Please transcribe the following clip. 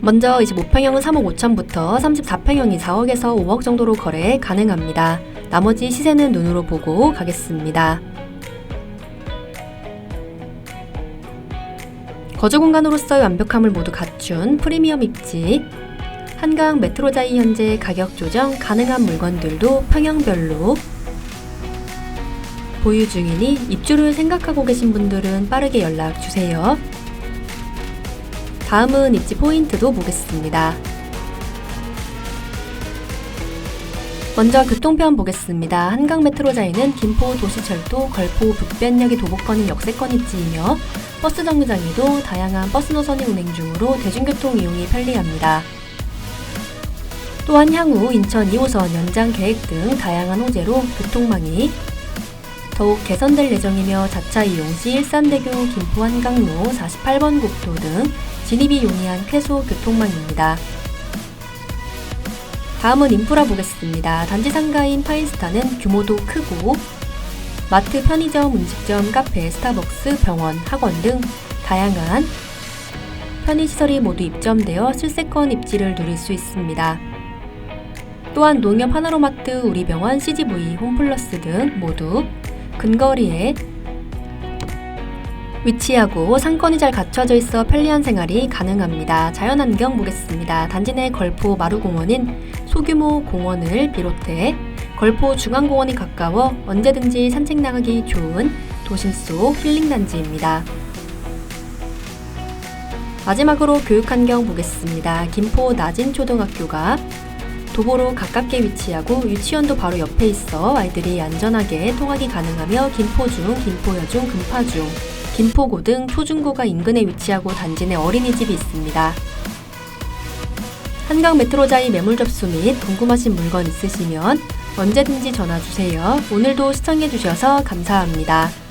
먼저 25평형은 3억 5천부터 34평형이 4억에서 5억 정도로 거래 가능합니다. 나머지 시세는 눈으로 보고 가겠습니다. 거주 공간으로서의 완벽함을 모두 갖춘 프리미엄 입지. 한강 메트로자이 현재 가격 조정 가능한 물건들도 평형별로 보유 중이니 입주를 생각하고 계신 분들은 빠르게 연락 주세요. 다음은 입지 포인트도 보겠습니다. 먼저 교통편 보겠습니다. 한강 메트로자이는 김포 도시철도 걸포 북변역의 도보권인 역세권 입지이며 버스 정류장에도 다양한 버스 노선이 운행 중으로 대중교통 이용이 편리합니다. 또한 향후 인천 2호선 연장 계획 등 다양한 호재로 교통망이 더욱 개선될 예정이며 자차 이용 시 일산대교 김포 한강로 48번 국도 등 진입이 용이한 쾌소 교통망입니다. 다음은 인프라 보겠습니다. 단지 상가인 파인스타는 규모도 크고 마트, 편의점, 음식점, 카페, 스타벅스, 병원, 학원 등 다양한 편의시설이 모두 입점되어 실세권 입지를 누릴 수 있습니다. 또한 농협 하나로마트, 우리병원, CGV, 홈플러스 등 모두 근거리에 위치하고 상권이 잘 갖춰져 있어 편리한 생활이 가능합니다. 자연환경 보겠습니다. 단지 내 걸포 마루공원인 소규모 공원을 비롯해 걸포 중앙공원이 가까워 언제든지 산책 나가기 좋은 도심 속 힐링단지입니다. 마지막으로 교육환경 보겠습니다. 김포 나진초등학교가 도보로 가깝게 위치하고 유치원도 바로 옆에 있어 아이들이 안전하게 통학이 가능하며 김포중, 김포여중, 금파중, 김포고 등 초중고가 인근에 위치하고 단지 내 어린이집이 있습니다. 한강 메트로자이 매물 접수 및 궁금하신 물건 있으시면 언제든지 전화 주세요. 오늘도 시청해 주셔서 감사합니다.